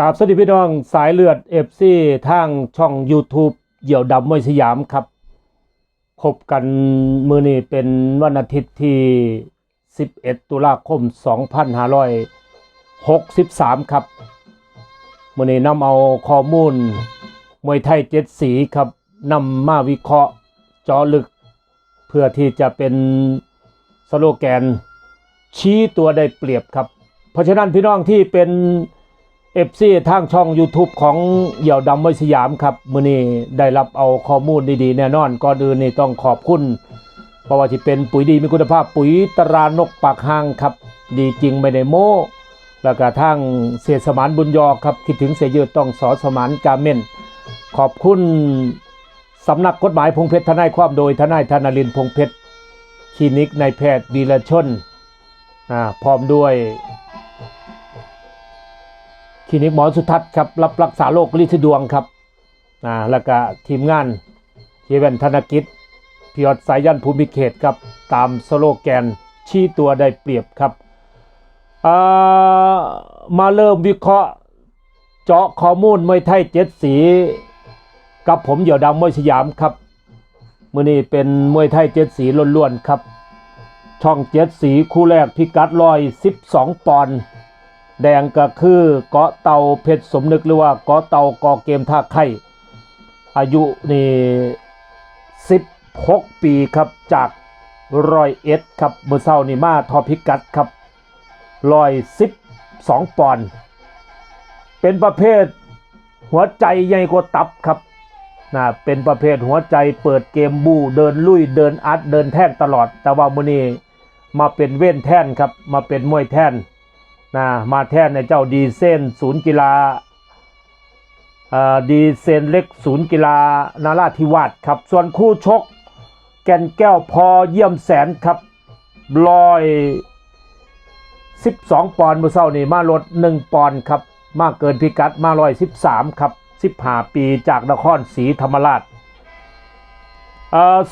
กราบสวัสดีพี่น้องสายเลือดเอฟซีทางช่อง YouTube เหยี่ยวดำมวยสยามครับพบกันมือนี้เป็นวันอาทิตย์ที่ 11 ตุลาคม 2563 ครับมือนี้นำเอาข้อมูล มวยไทยเจ็ดสีครับนำมาวิเคราะห์เจาะลึก เพื่อที่จะเป็นสโลแกนชี้ตัวได้เปรียบครับ เพราะฉะนั้นพี่น้องที่เป็น เอฟซีทางช่อง YouTube ของเหยี่ยวดำมวยสยามครับ มือนี้ได้รับเอาข้อมูลดีๆ แน่นอนก่อนอื่นนี่ต้องขอบคุณเพราะว่าที่เป็นปุ๋ยดีมีคุณภาพปุ๋ยตรานกปากหางครับ ดีจริงไม่ได้โม้แล้วก็ทางเสียสมานบุญยอครับ คิดถึงเสียยืดต้องสอสมานกาเมนขอบคุณสำนักกฎหมายพงเพชรทนายความโดยทนายธนรินทร์พงเพชรคลินิกในายแพทย์วีรชนอ่าพร้อมด้วย คลินิกหมอสุทัศน์ครับรับรักษาโรคลินดวงครับอ่าแล้วก็ทีมงานเฮเวนธนกิจพิอดสายยันภูมิเขตครับตามสโลแกนชี้ตัวได้เปรียบครับามาเริ่มวิเคราะห์เจาะข้อมูลมวยไทยเจ็ดสี กับผมเหยี่ยวดำมวยสยามครับมือนี้เป็นมวยไทยเจ็ดสีล้วนๆครับ ช่องเจ็ดสีคู่แรกพิกัดร้อยสิบสองปอนด์ แดงก็คือเกาะเตาเพชรสมนึกหรือว่าเกาะเตากอเกมท่าไข่อายุนี่สิบหกปีครับจากร้อยเอ็ดครับเมื่อเช้านี่มาทอพิกัดครับร้อยสิบสองปอนด์เป็นประเภทหัวใจใหญ่กว่าตับครับนะเป็นประเภทหัวใจเปิดเกมบูเดินลุยเดินอัดเดินแท่งตลอด แต่ว่ามือนี้มาเป็นเว้นแท่นครับมาเป็นมวยแท่น นะมาแท่นในเจ้าดีเซนศูนย์กีฬาดีเซนเล็กศูนย์กีฬานาราธิวาสครับส่วนคู่ชก แก่นแก้วพอเยี่ยมแสนครับลอย12 ปอนด์มือเศร้านี่มาลด 1 ปอนด์ครับ มากเกินพิกัดมาร้อย13 ครับ 15 ปีจากนครศรีธรรมราช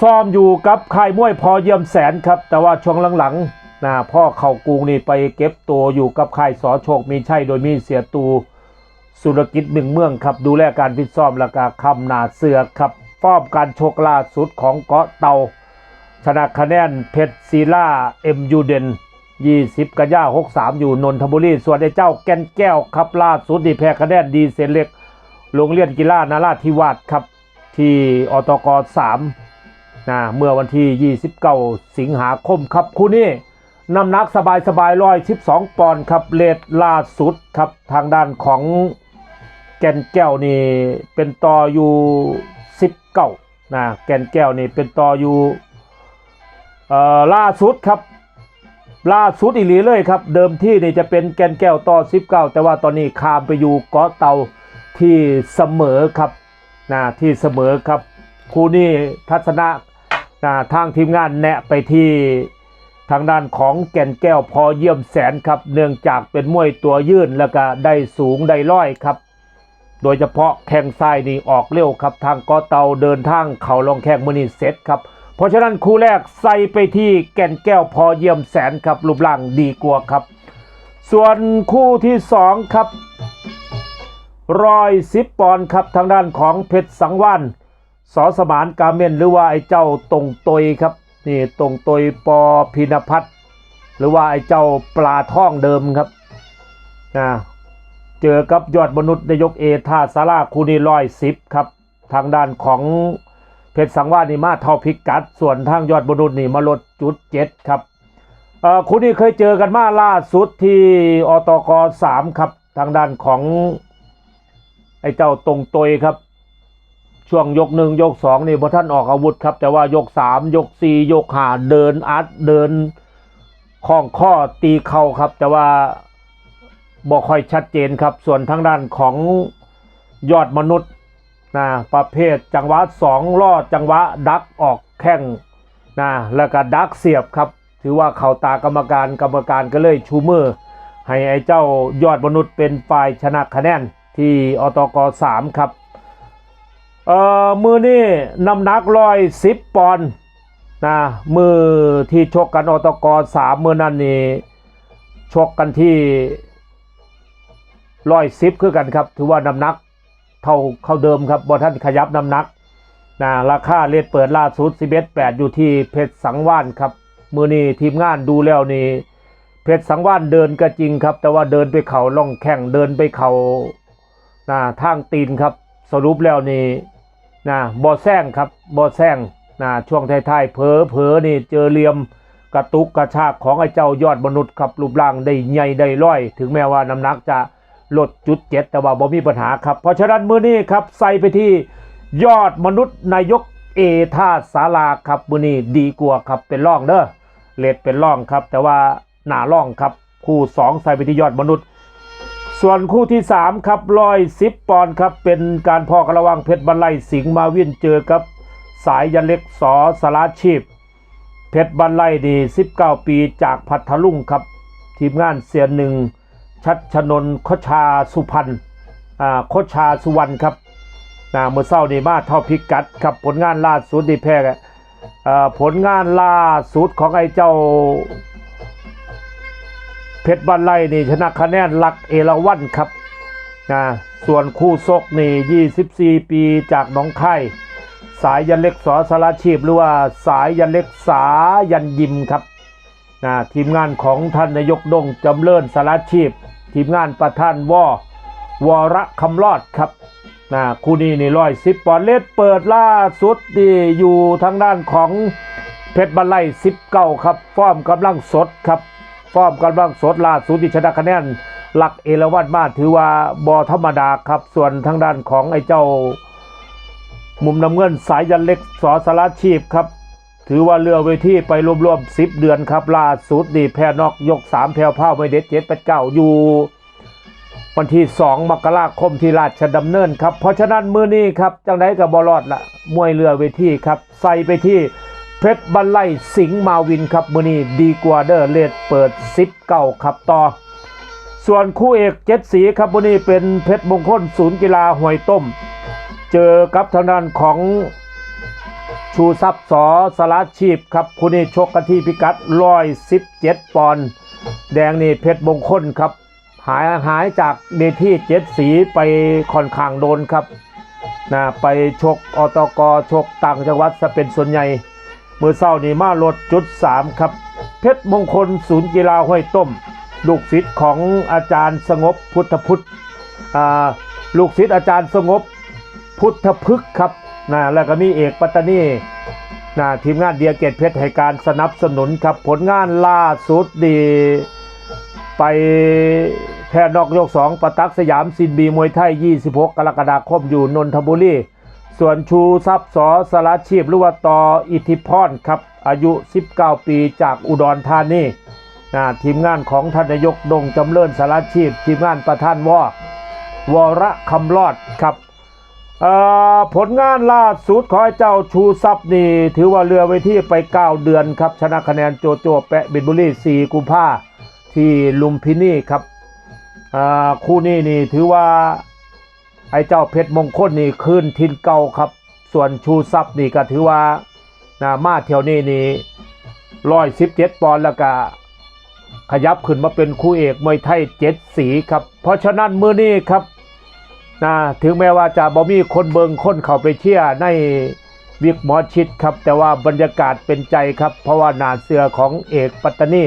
ซ้อมอยู่กับค่ายมวยพอเยี่ยมแสนครับ แต่ว่าช่วงหลังๆ นะพ่อเข่ากรุงนี่ไปเก็บตัวอยู่กับค่ายสอโชคมีชัยโดยมีเสียตูสุรกิจเมืองเมืองครับดูแลการฟิตซ้อมและก็คำนาเสือครับฟอร์มการโชกล่าสุดของเกาะเตา ชนะคะแนนเพชรซีล่าเอ็มยูเดน20กันยา63 อยู่นนทบุรี ส่วนไอ้เจ้าแก่นแก้วครับล่าสุดนี่แพ้คะแนนดีเซนเล็กโรงเรียนกีฬานาราธิวาสครับ ที่อตก3นะเมื่อวันที่ 29 สิงหาคมครับคู่นี้ น้ำหนักสบายสบายร้อย12ปอนด์ครับเลทล่าสุดครับทางด้านของแก่นแก้วนี่เป็นต่ออยู่19นะแก่นแก้วนี่เป็นต่ออยู่เอ่อล่าสุดครับล่าสุดอีหลีเลยครับ เดิมที่นี่จะเป็นแกนแก้วต่อ19แต่ว่าตอนนี้คามไปอยู่เกาะเตาที่เสมอครับนะที่เสมอครับคู่นี้ทัศนะนะทางทีมงานแนะไปที่ ทางด้านของแก่นแก้วพอเยี่ยมแสนครับ เนื่องจากเป็นมวยตัวยื่นแล้วก็ได้สูงได้ร้อยครับ โดยเฉพาะแข้งซ้ายนี่ออกเร็วครับ ทางกาะเตาเดินทางเข่าลงแข้งมือนี่เสร็จครับ เพราะฉะนั้นคู่แรกใส่ไปที่แก่นแก้วพอเยี่ยมแสนครับรูปร่างดีกว่าครับ ส่วนคู่ที่สองครับร้อยสิบปอนด์ครับทางด้านของเพชรสังวานสอสมานกาเมนหรือว่าไอ้เจ้าตรงตยครับ นี่ตรงตยปอพินพัฒน์หรือว่าไอ้เจ้าปลาท่องเดิมครับนะเจอกับยอดมนุษย์นายกเอท่าสาราคูนีร้อยสิบครับ ทางด้านของเพชรสังวาสนี่มาเท่าพิกัด ส่วนทางยอดบรุษย์นี่มาลดจุดเจ็ดครับเออคุณนี่เคยเจอกันมาล่าสุดที่อตกสามครับ ทางด้านของไอ้เจ้าตรงตยครับ ช่วงยกหนึ่งยกสองนี่พอท่านออกอาวุธครับ แต่ว่ายกสามยกสี่ยกห้าเดินอัดเดินคล้องข้อตีเข่าครับ แต่ว่าบอกค่อยชัดเจนครับ ส่วนทางด้านของยอดมนุษย์นะประเภทจังหวะสองล่อจังหวะดักออกแข้งนะแล้วก็ดักเสียบครับ ถือว่าเข่าตากรรมการกรรมการก็เลยชูมือให้ไอ้เจ้ายอดมนุษย์เป็นฝ่ายชนะคะแนนที่อตกสามครับ เอ่อมือนี่น้ำหนักร้อยสิบปอนด์นะมือที่ชกกันอตกสามมือนั่นนี่ชกกันที่ร้อยสิบคือกันครับ ถือว่าน้ำหนักเท่าเข้าเดิมครับบอท่านขยับน้ำหนักนะราคาเลทเปิดล่าสุด11 8อยู่ที่เพชรสังวานครับ มือนี้ทีมงานดูแล้วนี่เพชรสังวานเดินก็จริงครับ แต่ว่าเดินไปเขาล่องแข่งเดินไปเขานะทางตีนครับ สรุปแล้วนี่ นะบอแซงครับบอแซงนะช่วงท้ายๆเผลอเผลอนี่เจอเหลี่ยมกระตุกกระชากของไอ้เจ้ายอดมนุษย์ครับรูปร่างได้ใหญ่ได้ร้อย ถึงแม้ว่าน้ำหนักจะลดจุดเจ็ดแต่ว่าบ่มีปัญหาครับ เพราะฉะนั้นมือนี้ครับใส่ไปที่ยอดมนุษย์นายกเอท่าสาราครับมือนี้ดีกว่าครับเป็นร่องเด้อเลดเป็นร่องครับ แต่ว่าหนาร่องครับคู่2ใส่ไปที่ยอดมนุษย์ ส่วนคู่ที่ 3 ครับร้อยสิบปอนครับ เป็นการพอกระวังเพชรบันไลสิงห์มาวินเจอกับ สายยันเล็กสอสลาชีพ เพชรบันไลดี 19 ปีจากพัทลุงครับ ทีมงานเสียหนึ่ง ชัดชนนโคชาสุพรรณอ่าโคชาสุวรรณครับนะเมื่อเศร้านี่มาเท่าพิกัดครับผลงานล่าสุดดีแพ้กันเอ่ผลงานล่าสุดของไอ้เจ้า เพชรบันไลนี่ชนะคะแนนหลักเอราวันครับนะส่วนคู่ซกนี่24 ปีจากหนองคายสายยันเล็กสอสารชีพหรือว่าสายยันเล็กสายันยิมครับนะทีมงานของท่านนายกดงจำเริญสารชีพ ทีมงานประท่านวอวรคำรอดครับนะคู่นี้นี่ร้อยสิบปอนเลสเปิดล่าสุดดีอยู่ทางด้านของเพชรบันไลสิบเก้าครับฟอร์มกำลังสดครับ ฟอร์มกำลังสดล่าสุดที่ชนะคะแนนหลักเอราวัณมาถือว่าบอธรรมดาครับ ส่วนทางด้านของไอ้เจ้า มุมน้ำเงินสายยันเล็กสอสารชีพครับ ถือว่าเรือเวทีไปรวมๆสิบเดือนครับล่าสุดดีแพ้นอกยกสามแผ่วผ้าไม่เด็ดเจ็ดแปดเก้าอยู่วันที่ 2 มกราคมที่ราชดำเนินครับ เพราะฉะนั้นมือนี้ครับจังไดกับบอลอดละมวยเรือเวทีครับ ใส่ไปที่ เพชรบันไลสิงห์มาวินครับมือนี้ดีกว่าเดอร์เลดเปิดซิปเก่าครับต่อ ส่วนคู่เอกเจ็ดสีครับมือนี้เป็นเพชรมงคลศูนย์กีฬาหวยต้ม เจอกับทางด้านของชูทรัพย์สอสารชีพครับคู่นี้ชกกันที่พิกัดร้อยสิบเจ็ดปอนด์แดงนี่เพชรมงคลครับ หายหายจากเดที่เจ็ดสีไปค่อนข้างโดนครับนะไปชกอตกชกต่างจังหวัดจะเป็นส่วนใหญ่ มือเศร้านี่มาลดจุดสามครับ เพชรมงคลศูนย์กีฬาห้วยต้ม ลูกศิษย์ของอาจารย์สงบพุทธพุทธลูกศิษย์อาจารย์สงบพุทธพฤกครับนะแล้วก็มีเอกปัตตานีนะทีมงานเดียเกตเพชรให้การสนับสนุนครับ ผลงานล่าสุดดี ไปแพ้นอกยกสองประตักสยามซินบีมวยไทย 26 กรกฎาคมอยู่นนทบุรี ส่วนชูทรัพย์สอสารชีพหรือว่าต่ออิทธิพรครับ อายุ 19 ปีจากอุดรธานีนะทีมงานของทนายกดงจำเริญสารชีพ ทีมงานประธานวอวรคำรอดครับผลงานล่าสุดของไอ้เจ้าชูทรัพย์นี่ ถือว่าเรือไว้ที่ไป 9 เดือนครับ ชนะคะแนนโจโจแปะบินบุรี4กุมภาที่ลุมพินีครับคู่นี้นี่ถือว่า ไอ้เจ้าเพชรมงคลนี่คืนทินเก่าครับ ส่วนชูทรัพย์นี่ก็ถือว่านามาเที่ยวนี้นี่ร้อยสิบเจ็ดปอนด์แล้วก็ขยับขึ้นมาเป็นคู่เอกมวยไทยเจ็ดสีครับ เพราะฉะนั้นมือนี้ครับนะถึงแม้ว่าจะบ่มีคนเบิงคนเข้าไปเชียร์ในวิกหมอชิดครับ แต่ว่าบรรยากาศเป็นใจครับ เพราะว่าหนาเสือของเอกปัตตานี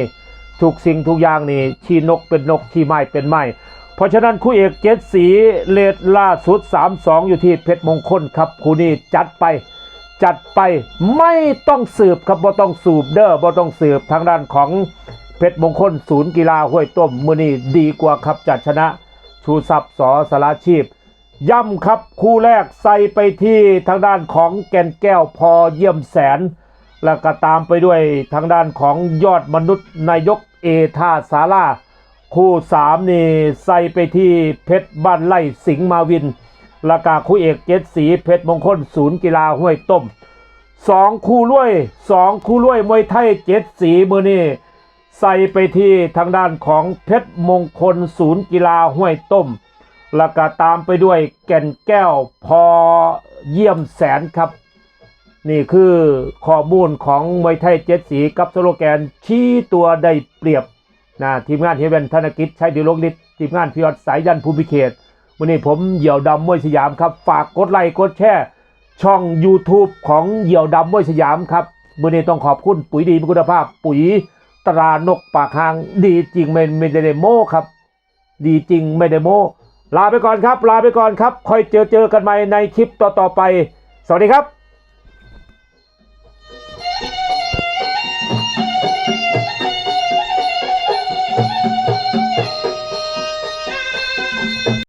ทุกสิ่งทุกอย่างนี่ชี้นกเป็นนกชี้ไม้เป็นไม้ เพราะฉะนั้นคู่เอกเจ็ดสีเลดล่าสุด 3-2 อยู่ที่เพชรมงคลครับคู่นี้จัดไปจัดไปไม่ต้องสืบครับบ่ต้องสูบเด้อบ่ต้องสืบทางด้านของเพชรมงคลศูนย์กีฬาห้วยต้มมือนี้ดีกว่าครับจัดชนะ ชูทรัพย์สอสารชีพ ย่ำครับคู่แรกใส่ไปที่ทางด้านของแก่นแก้วพอเยี่ยมแสน แล้วก็ตามไปด้วยทางด้านของยอดมนุษย์นายกเอท่าสารา คู่สามนี่ใส่ไปที่เพชรบ้านไล่สิงห์มาวินแล้วก็คู่เอกเจ็ดสีเพชรมงคลศูนย์กีฬาห้วยต้มสองคู่ล้วยสองคู่ล้วยมวยไทยเจ็ดสีมือนี่ใส่ไปที่ทางด้านของเพชรมงคลศูนย์กีฬาห้วยต้มแล้วก็ตามไปด้วยแก่นแก้วพอเยี่ยมแสนครับ นี่คือข้อมูลของมวยไทยเจ็ดสีกับสโลแกนชี้ตัวได้เปรียบ นะทีมงานเฮเวนธนกิจชัยดิลกฤทธิ์ทีมงานพิออดสายยันภูมิเขตวันนี้ผมเหยี่ยวดำมวยสยามครับ ฝากกดไลค์กดแชร์ช่อง YouTube ของเหยี่ยวดำมวยสยามครับวันนี้ต้องขอบคุณปุ๋ยดีมีคุณภาพ ปุ๋ยตรานกปากหางดีจริงไม่ไม่ได้โม้ครับ ดีจริงไม่ได้โม้ลาไปก่อนครับ ลาไปก่อนครับ ค่อยเจอเจอกันใหม่ในคลิปต่อๆไป สวัสดีครับ